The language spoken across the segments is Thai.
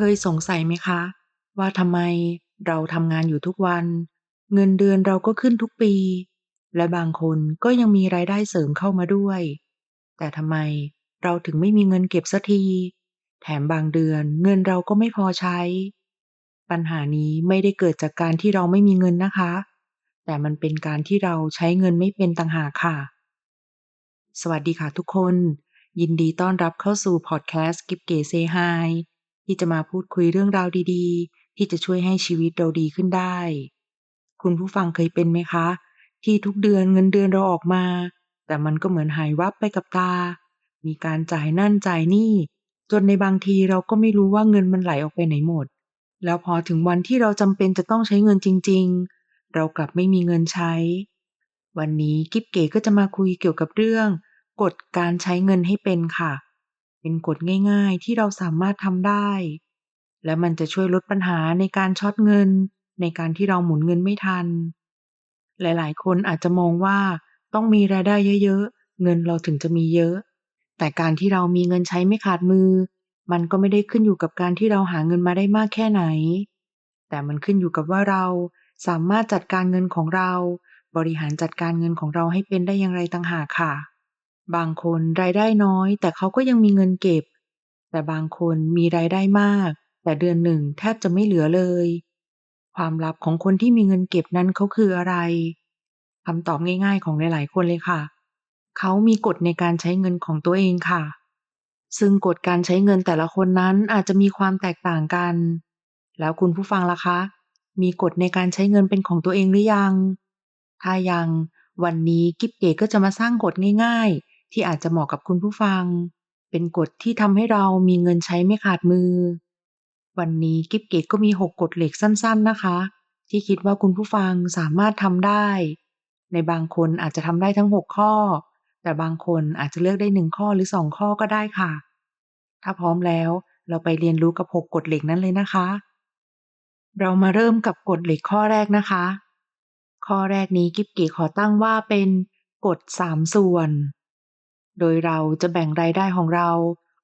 เคยสงสัยไหมคะ ว่าทำไมเราทำงานอยู่ทุกวัน เงินเดือนเราก็ขึ้นทุกปี และบางคนก็ยังมีรายได้เสริมเข้ามาด้วย แต่ทำไมเราถึงไม่มีเงินเก็บสักที แถมบางเดือนเงินเราก็ไม่พอใช้ ปัญหานี้ไม่ได้เกิดจากการที่เราไม่มีเงินนะคะ แต่มันเป็นการที่เราใช้เงินไม่เป็นต่างหากค่ะ สวัสดีค่ะทุกคน ยินดีต้อนรับเข้าสู่พอดแคสต์กิฟเก๋เซฮาย ที่จะมาพูดคุยเรื่องราวดีๆ ที่จะช่วยให้ชีวิตเราดีขึ้นได้ คุณผู้ฟังเคยเป็นไหมคะ ที่ทุกเดือนเงินเดือนเราออกมา แต่มันก็เหมือนหายวับไปกับตา มีการจ่ายนั่นจ่ายนี่ จนในบางทีเราก็ไม่รู้ว่าเงินมันไหลออกไปไหนหมด แล้วพอถึงวันที่เราจำเป็นจะต้องใช้เงินจริง ๆ เรากลับไม่มีเงินใช้ วันนี้กิฟเก๋ก็จะมาคุยเกี่ยวกับเรื่องกฎการใช้เงินให้เป็นค่ะ เป็นกฎง่ายๆที่เราสามารถทำได้ และมันจะช่วยลดปัญหาในการช็อตเงิน ในการที่เราหมุนเงินไม่ทัน หลายๆ คนอาจจะมองว่าต้องมีรายได้เยอะๆ เงินเราถึงจะมีเยอะ แต่การที่เรามีเงินใช้ไม่ขาดมือ มันก็ไม่ได้ขึ้นอยู่กับการที่เราหาเงินมาได้มากแค่ไหน แต่มันขึ้นอยู่กับว่าเราสามารถจัดการเงินของเรา บริหารจัดการเงินของเราให้เป็นได้อย่างไรต่างหากค่ะ บางคนรายได้น้อย แต่เขาก็ยังมีเงินเก็บ แต่บางคนมีรายได้มาก แต่เดือนหนึ่งแทบจะไม่เหลือเลย ความลับของคนที่มีเงินเก็บนั้นเขาคืออะไรคำตอบง่าย ๆ ของหลายๆคนเลยค่ะ เขามีกฎในการใช้เงินของตัวเองค่ะ ซึ่งกฎการใช้เงินแต่ละคนนั้นอาจจะมีความแตกต่างกัน แล้วคุณผู้ฟังล่ะคะ มีกฎในการใช้เงินเป็นของตัวเองหรือยัง ถ้ายัง วันนี้กิฟเก๋ก็จะมาสร้างกฎง่ายๆ ที่อาจจะเหมาะกับคุณผู้ฟัง เป็นกฎที่ทำให้เรามีเงินใช้ไม่ขาดมือ วันนี้กิฟเก๋ก็มี 6 กฎเหล็กสั้น ๆนะคะ ที่คิดว่าคุณผู้ฟังสามารถทำได้ ในบางคนอาจจะทำได้ทั้ง 6 ข้อ แต่บางคนอาจจะเลือกได้ 1 ข้อหรือ 2 ข้อก็ได้ค่ะ ถ้าพร้อมแล้วเราไปเรียนรู้กับ 6 กฎเหล็กนั้นเลยนะคะ เรามาเริ่มกับกฎเหล็กข้อแรกนะคะ ข้อแรกนี้กิฟเก๋ขอตั้งว่าเป็นกฎ3ส่วน โดยเราจะแบ่งรายได้ของเรา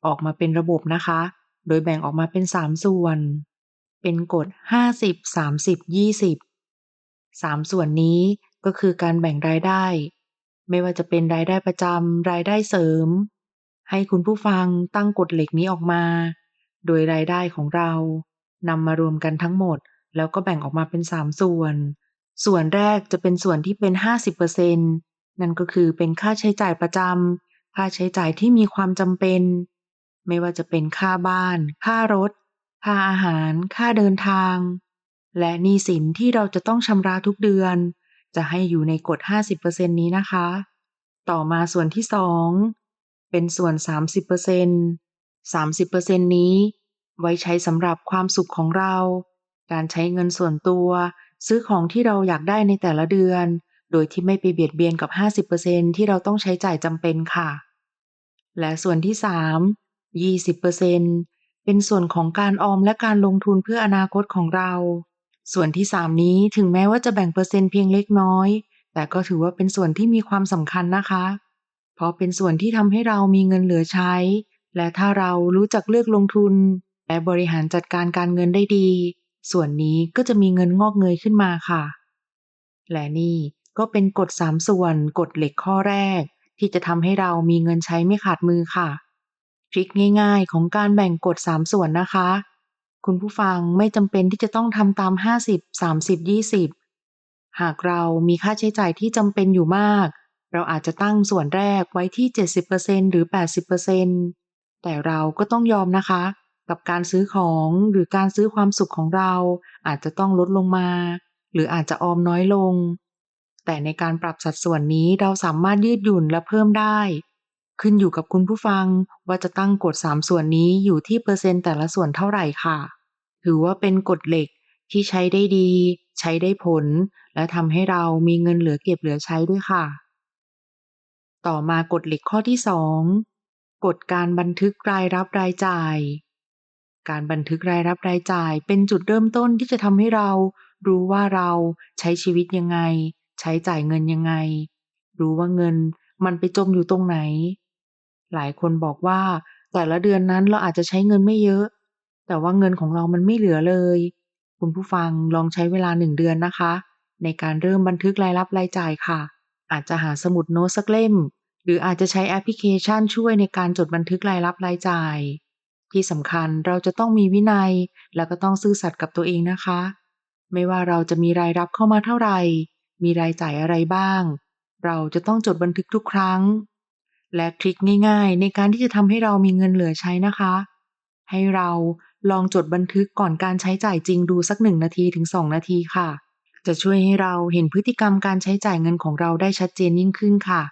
ออกมาเป็นระบบนะคะ โดยแบ่งออกมาเป็น 3 ส่วน เป็นกฎ 50 30 20 3 ส่วนนี้ก็คือการแบ่งรายได้ ไม่ว่าจะเป็นรายได้ประจำรายได้เสริม ให้คุณผู้ฟังตั้งกฎเหล็กนี้ออกมา โดยรายได้ของเรานำมารวมกันทั้งหมด แล้วก็แบ่งออกมาเป็น 3 ส่วน ส่วนแรกจะเป็นส่วนที่เป็น 50%นั่นก็คือเป็นค่าใช้จ่ายประจำ ค่าใช้จ่ายที่มีความจำเป็น ไม่ว่าจะเป็นค่าบ้าน ค่ารถ ค่าอาหาร ค่าเดินทาง และหนี้สินที่เราจะต้องชำระทุกเดือน จะให้อยู่ในกฎ 50%นี้นะคะ ต่อมาส่วนที่ 2 เป็นส่วน 30% 30%นี้ ไว้ใช้สำหรับความสุขของเรา การใช้เงินส่วนตัว ซื้อของที่เราอยากได้ในแต่ละเดือน โดยที่ไม่ไปเบียดเบียนกับ 50%ที่เราต้องใช้จ่ายจำเป็นค่ะ และส่วนที่ 3 20%เป็นส่วนของการออมและการลงทุนเพื่ออนาคตของเรา ส่วนที่ 3 นี้ถึงแม้ว่าจะแบ่งเปอร์เซ็นต์เพียงเล็กน้อย แต่ก็ถือว่าเป็นส่วนที่มีความสำคัญนะคะ เพราะเป็นส่วนที่ทำให้เรามีเงินเหลือใช้ และถ้าเรารู้จักเลือกลงทุน และบริหารจัดการการเงินได้ดี ส่วนนี้ก็จะมีเงินงอกเงยขึ้นมาค่ะ และนี่ ก็เป็นกฎ3ส่วนกฎเหล็กข้อแรก ที่จะทำให้เรามีเงินใช้ไม่ขาดมือค่ะ ทริคง่าย ๆ ของการแบ่งกฎ3ส่วนนะคะ คุณผู้ฟังไม่จำเป็นที่จะต้องทำตาม 50 30 20 หากเรามีค่าใช้จ่ายที่จำเป็นอยู่มาก เราอาจจะตั้งส่วนแรกไว้ที่ 70%หรือ 80%แต่เราก็ต้องยอมนะคะ กับการซื้อของหรือการซื้อความสุขของเราอาจจะต้องลดลงมา หรืออาจจะออมน้อยลง แต่ในการปรับสัดส่วนนี้เราสามารถยืดหยุ่นและเพิ่มได้ ขึ้นอยู่กับคุณผู้ฟังว่าจะตั้งกฎ3ส่วนนี้อยู่ที่เปอร์เซ็นต์แต่ละส่วนเท่าไหร่ค่ะ ถือว่าเป็นกฎเหล็กที่ใช้ได้ดี ใช้ได้ผล และทำให้เรามีเงินเหลือเก็บเหลือใช้ด้วยค่ะ ต่อมากฎเหล็กข้อที่ 2 กฎการบันทึกรายรับรายจ่าย การบันทึกรายรับรายจ่ายเป็นจุดเริ่มต้นที่จะทำให้เรารู้ว่าเราใช้ชีวิตยังไง ใช้จ่ายเงินยังไง รู้ว่าเงินมันไปจมอยู่ตรงไหน หลายคนบอกว่าแต่ละเดือนนั้นเราอาจจะใช้เงินไม่เยอะ แต่ว่าเงินของเรามันไม่เหลือเลย คุณผู้ฟังลองใช้เวลา1เดือนนะคะ ในการเริ่มบันทึกรายรับรายจ่ายค่ะ อาจจะหาสมุดโน้ตสักเล่ม หรืออาจจะใช้แอปพลิเคชันช่วยในการจดบันทึกรายรับรายจ่าย ที่สำคัญเราจะต้องมีวินัย และก็ต้องซื่อสัตย์กับตัวเองนะคะ ไม่ว่าเราจะมีรายรับเข้ามาเท่าไหร่ มีรายจ่ายอะไรบ้าง เราจะต้องจดบันทึกทุกครั้ง และทริคง่ายๆ ในการที่จะทำให้เรามีเงินเหลือใช้นะคะ ให้เราลองจดบันทึกก่อนการใช้จ่ายจริงดูสัก1นาทีถึง2นาทีค่ะ จะช่วยให้เราเห็นพฤติกรรมการใช้จ่ายเงินของเราได้ชัดเจนยิ่งขึ้นค่ะ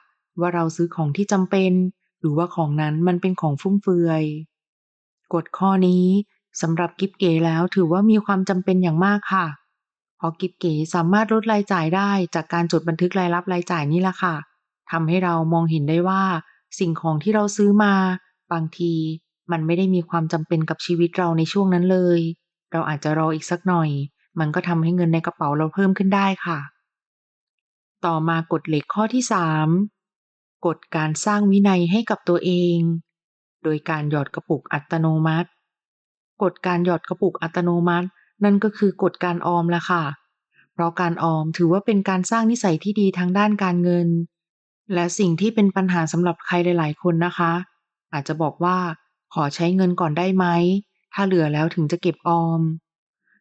ว่าเราซื้อของที่จำเป็น หรือว่าของนั้นมันเป็นของฟุ่มเฟือยกฎข้อนี้สำหรับกิฟเก๋แล้วถือว่ามีความจำเป็นอย่างมากค่ะเพราะกิฟเก๋สามารถลดรายจ่ายได้จากการจดบันทึกรายรับรายจ่ายนี่แหละค่ะทำให้เรามองเห็นได้ว่า สิ่งของที่เราซื้อมา บางทีมันไม่ได้มีความจำเป็นกับชีวิตเราในช่วงนั้นเลย เราอาจจะรออีกสักหน่อย มันก็ทำให้เงินในกระเป๋าเราเพิ่มขึ้นได้ค่ะ ต่อมากฎเหล็กข้อที่3กฎการสร้างวินัยให้กับตัวเอง โดยการหยอดกระปุกอัตโนมัติ กฎการหยอดกระปุกอัตโนมัติ นั่นก็คือกฎการออมละค่ะ เพราะการออมถือว่าเป็นการสร้างนิสัยที่ดีทางด้านการเงิน และสิ่งที่เป็นปัญหาสำหรับใครหลาย ๆ คนนะคะ อาจจะบอกว่าขอใช้เงินก่อนได้ไหม ถ้าเหลือแล้วถึงจะเก็บออม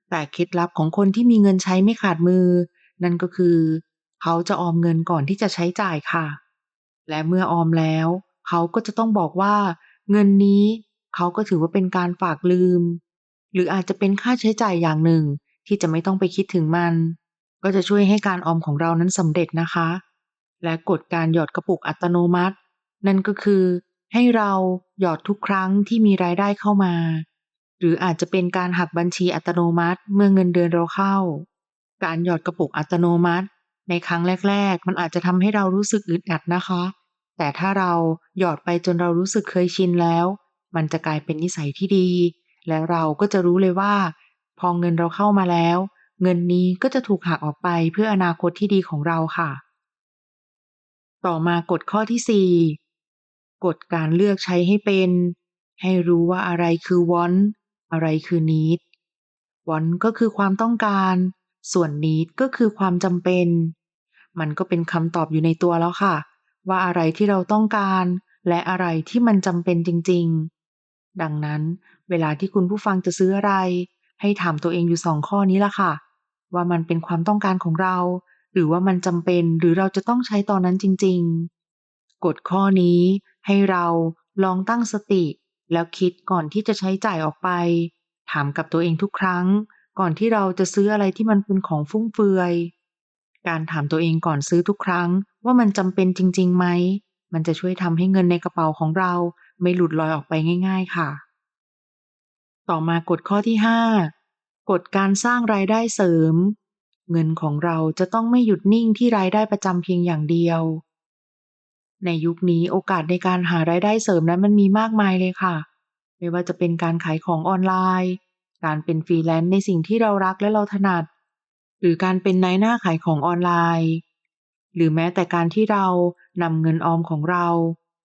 แต่เคล็ดลับของคนที่มีเงินใช้ไม่ขาดมือ นั่นก็คือ เขาจะออมเงินก่อนที่จะใช้จ่ายค่ะ และเมื่อออมแล้ว เขาก็จะต้องบอกว่า เงินนี้เขาก็ถือว่าเป็นการฝากลืม หรืออาจจะเป็นค่าใช้จ่ายอย่างหนึ่งที่จะไม่ต้องไปคิดถึงมัน ก็จะช่วยให้การออมของเรานั้นสำเร็จนะคะ และกฎการหยอดกระปุกอัตโนมัติ นั่นก็คือ ให้เราหยอดทุกครั้งที่มีรายได้เข้ามา หรืออาจจะเป็นการหักบัญชีอัตโนมัติเมื่อเงินเดือนเราเข้า การหยอดกระปุกอัตโนมัติ ในครั้งแรก ๆ มันอาจจะทำให้เรารู้สึกอึดอัดนะคะ แต่ถ้าเราหยอดไปจนเรารู้สึกเคยชินแล้ว มันจะกลายเป็นนิสัยที่ดี และเราก็จะรู้เลยว่า พอเงินเราเข้ามาแล้ว เงินนี้ก็จะถูกหักออกไปเพื่ออนาคตที่ดีของเราค่ะ ต่อมากฎข้อที่ 4 กฎการเลือกใช้ให้เป็น ให้รู้ว่าอะไรคือ want อะไรคือ need want ก็คือความต้องการ ส่วน need ก็คือความจำเป็น มันก็เป็นคำตอบอยู่ในตัวแล้วค่ะ ว่าอะไรที่เราต้องการ และอะไรที่มันจำเป็นจริง ๆ ดังนั้น เวลาที่คุณผู้ฟังจะซื้ออะไร ให้ถามตัวเองอยู่2ข้อนี้ละค่ะ ว่ามันเป็นความต้องการของเรา หรือว่ามันจำเป็นหรือเราจะต้องใช้ตอนนั้นจริง ๆ กฎข้อนี้ให้เราลองตั้งสติ แล้วคิดก่อนที่จะใช้จ่ายออกไป ถามกับตัวเองทุกครั้ง ก่อนที่เราจะซื้ออะไรที่มันเป็นของฟุ่มเฟือย การถามตัวเองก่อนซื้อทุกครั้ง ว่ามันจำเป็นจริงๆไหมมันจะช่วยทำให้เงินในกระเป๋าของเราไม่หลุดลอยออกไปง่าย ๆ ค่ะ ต่อมากฎข้อที่ 5 กฎการสร้างรายได้เสริม เงินของเราจะต้องไม่หยุดนิ่งที่รายได้ประจำเพียงอย่างเดียว ในยุคนี้โอกาสในการหารายได้เสริมนั้นมันมีมากมายเลยค่ะ ไม่ว่าจะเป็นการขายของออนไลน์ การเป็นฟรีแลนซ์ในสิ่งที่เรารักและเราถนัด หรือการเป็นนายหน้าขายของออนไลน์ หรือแม้แต่การที่เรานำเงินออมของเรา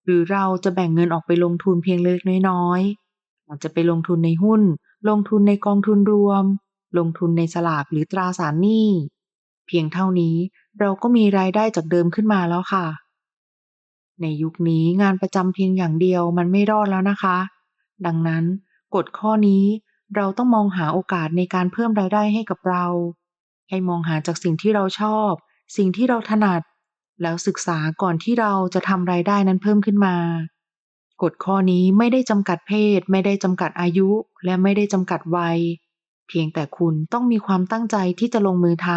หรือเราจะแบ่งเงินออกไปลงทุนเพียงเล็กน้อยๆ อาจจะไปลงทุนในหุ้น ลงทุนในกองทุนรวม ลงทุนในสลากหรือตราสารหนี้ เพียงเท่านี้เราก็มีรายได้จากเดิมขึ้นมาแล้วค่ะ ในยุคนี้งานประจำเพียงอย่างเดียวมันไม่รอดแล้วนะคะ ดังนั้นกฎข้อนี้เราต้องมองหาโอกาสในการเพิ่มรายได้ให้กับเรา ให้มองหาจากสิ่งที่เราชอบ สิ่งที่เราถนัด แล้วศึกษาก่อนที่เราจะทำรายได้นั้นเพิ่มขึ้นมา กฎข้อนี้ไม่ได้จำกัดเพศ ไม่ได้จำกัดอายุ และไม่ได้จำกัดวัย เพียงแต่คุณต้องมีความตั้งใจที่จะลงมือท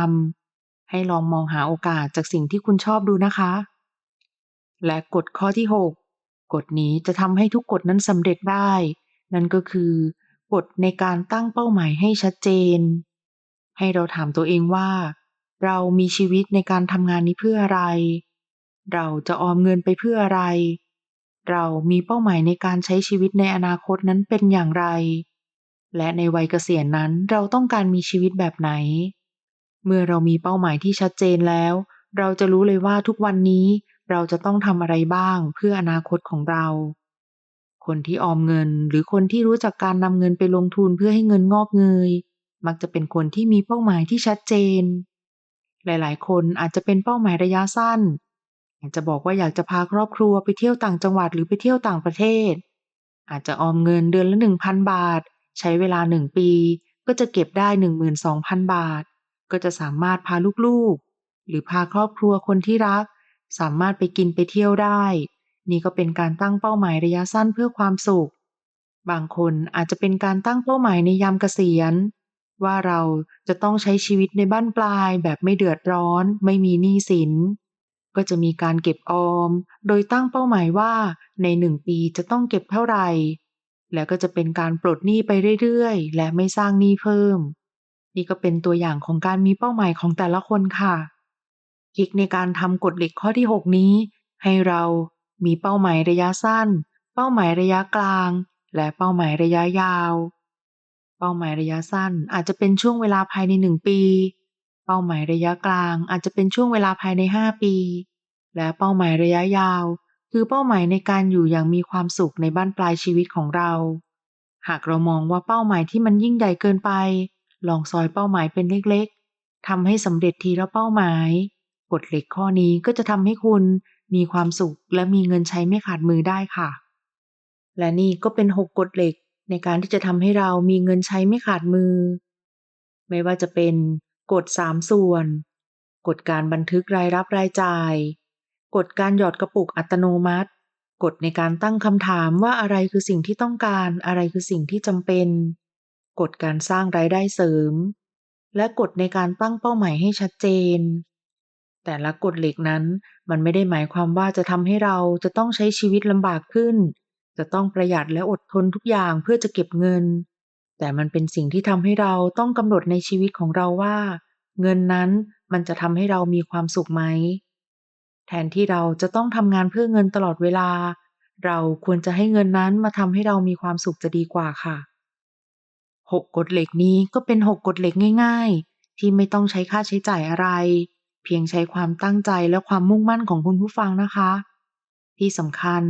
ำให้ลองมองหาโอกาสจากสิ่งที่คุณชอบดูนะคะ และกฎข้อที่ 6 กฎนี้จะทำให้ทุกกฎนั้นสำเร็จได้ นั่นก็คือกฎในการตั้งเป้าหมายให้ชัดเจน ให้เราถามตัวเองว่า เรามีชีวิตในการทำงานนี้เพื่ออะไร เราจะออมเงินไปเพื่ออะไร เรามีเป้าหมายในการใช้ชีวิตในอนาคตนั้นเป็นอย่างไร และในวัยเกษียณนั้นเราต้องการมีชีวิตแบบไหน เมื่อเรามีเป้าหมายที่ชัดเจนแล้ว เราจะรู้เลยว่าทุกวันนี้เราจะต้องทำอะไรบ้างเพื่ออนาคตของเรา คนที่ออมเงินหรือคนที่รู้จักการนำเงินไปลงทุนเพื่อให้เงินงอกเงย มักจะเป็นคนที่มีเป้าหมายที่ชัดเจน หลาย ๆ คนอาจจะเป็นเป้าหมายระยะสั้น อาจจะบอกว่าอยากจะพาครอบครัวไปเที่ยวต่างจังหวัดหรือไปเที่ยวต่างประเทศ อาจจะออมเงินเดือนละ1,000บาท ใช้เวลา1ปี ก็จะเก็บได้12,000บาท ก็จะสามารถพาลูกๆ หรือพาครอบครัวคนที่รัก สามารถไปกินไปเที่ยวได้ นี่ก็เป็นการตั้งเป้าหมายระยะสั้นเพื่อความสุข บางคนอาจจะเป็นการตั้งเป้าหมายในยามเกษียณ ว่าเราจะต้องใช้ชีวิตในบั้นปลายแบบไม่เดือดร้อน ไม่มีหนี้สิน ก็จะมีการเก็บออม โดยตั้งเป้าหมายว่าใน1ปีจะต้องเก็บเท่าไหร่ แล้วก็จะเป็นการปลดหนี้ไปเรื่อยๆ และไม่สร้างหนี้เพิ่ม นี่ก็เป็นตัวอย่างของการมีเป้าหมายของแต่ละคนค่ะทริกในการทำกฎเหล็กข้อที่ 6 นี้ ให้เรามีเป้าหมายระยะสั้น เป้าหมายระยะกลาง และเป้าหมายระยะยาว เป้าหมายระยะสั้นอาจจะเป็นช่วงเวลาภายใน 1 ปี เป้าหมายระยะกลางอาจจะเป็นช่วงเวลาภายใน 5 ปี และเป้าหมายระยะยาว คือเป้าหมายในการอยู่อย่างมีความสุขในบั้นปลายชีวิตของเรา หากเรามองว่าเป้าหมายที่มันยิ่งใหญ่เกินไป ลองซอยเป้าหมายเป็นเล็กๆทำให้สำเร็จทีละเป้าหมายกฎเหล็กข้อนี้ก็จะทำให้คุณมีความสุขและมีเงินใช้ไม่ขาดมือได้ค่ะ และนี่ก็เป็น 6กฎเหล็กในการที่จะทำให้เรามีเงินใช้ไม่ขาดมือ ไม่ว่าจะเป็นกฎ3ส่วน กฎการบันทึกรายรับรายจ่าย กฎการหยอดกระปุกอัตโนมัติ กฎในการตั้งคำถามว่าอะไรคือสิ่งที่ต้องการ อะไรคือสิ่งที่จำเป็น กฎการสร้างรายได้เสริม และกฎในการตั้งเป้าหมายให้ชัดเจน แต่ละกฎเหล็กนั้นมันไม่ได้หมายความว่าจะทำให้เราจะต้องใช้ชีวิตลำบากขึ้น จะต้องประหยัดและอดทนทุกอย่างเพื่อจะเก็บเงิน แต่มันเป็นสิ่งที่ทำให้เราต้องกำหนดในชีวิตของเราว่า เงินนั้นมันจะทำให้เรามีความสุขไหม แทนที่เราจะต้องทำงานเพื่อเงินตลอดเวลา เราควรจะให้เงินนั้นมาทำให้เรามีความสุขจะดีกว่าค่ะ6กฎเหล็กนี้ก็เป็น6กฎเหล็กง่าย ๆ ที่ไม่ต้องใช้ค่าใช้จ่ายอะไร เพียงใช้ความตั้งใจและความมุ่งมั่นของคุณผู้ฟังนะคะ ที่สำคัญ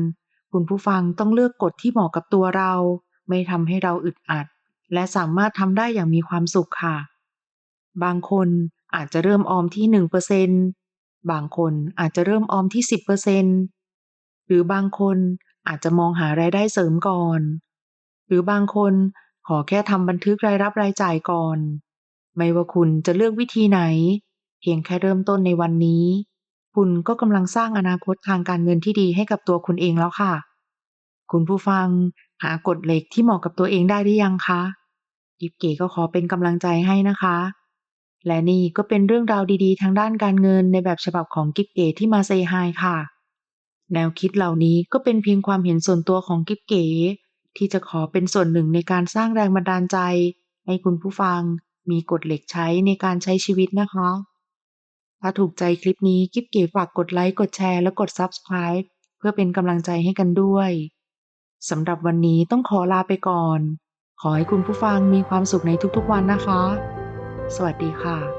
คุณผู้ฟังต้องเลือกกฎที่เหมาะกับตัวเรา ไม่ทำให้เราอึดอัด และสามารถทำได้อย่างมีความสุขค่ะ บางคนอาจจะเริ่มออมที่1% บางคนอาจจะเริ่มออมที่ 10%หรือบางคนอาจจะมองหารายได้เสริมก่อน หรือบางคนขอแค่ทำบันทึกรายรับรายจ่ายก่อน ไม่ว่าคุณจะเลือกวิธีไหน เพียงแค่เริ่มต้นในวันนี้ คุณก็กำลังสร้างอนาคตทางการเงินที่ดีให้กับตัวคุณเองแล้วค่ะ คุณผู้ฟังหากฎเหล็กที่เหมาะกับตัวเองได้หรือยังคะกิฟเก๋ก็ขอเป็นกำลังใจให้นะคะ และนี่ก็เป็นเรื่องราวดีๆ ทางด้านการเงินในแบบฉบับของกิฟเก๋ที่มาเซฮายค่ะ แนวคิดเหล่านี้ก็เป็นเพียงความเห็นส่วนตัวของกิฟเก๋ ที่จะขอเป็นส่วนหนึ่งในการสร้างแรงบันดาลใจ ให้คุณผู้ฟังมีกฎเหล็กใช้ในการใช้ชีวิตนะคะ ถ้าถูกใจคลิปนี้กิฟเก๋ฝากกดไลค์กดแชร์และกด Subscribe เพื่อเป็นกำลังใจให้กันด้วยสำหรับวันนี้ต้องขอลาไปก่อน ขอให้คุณผู้ฟังมีความสุขในทุกๆวันนะคะ สวัสดีค่ะ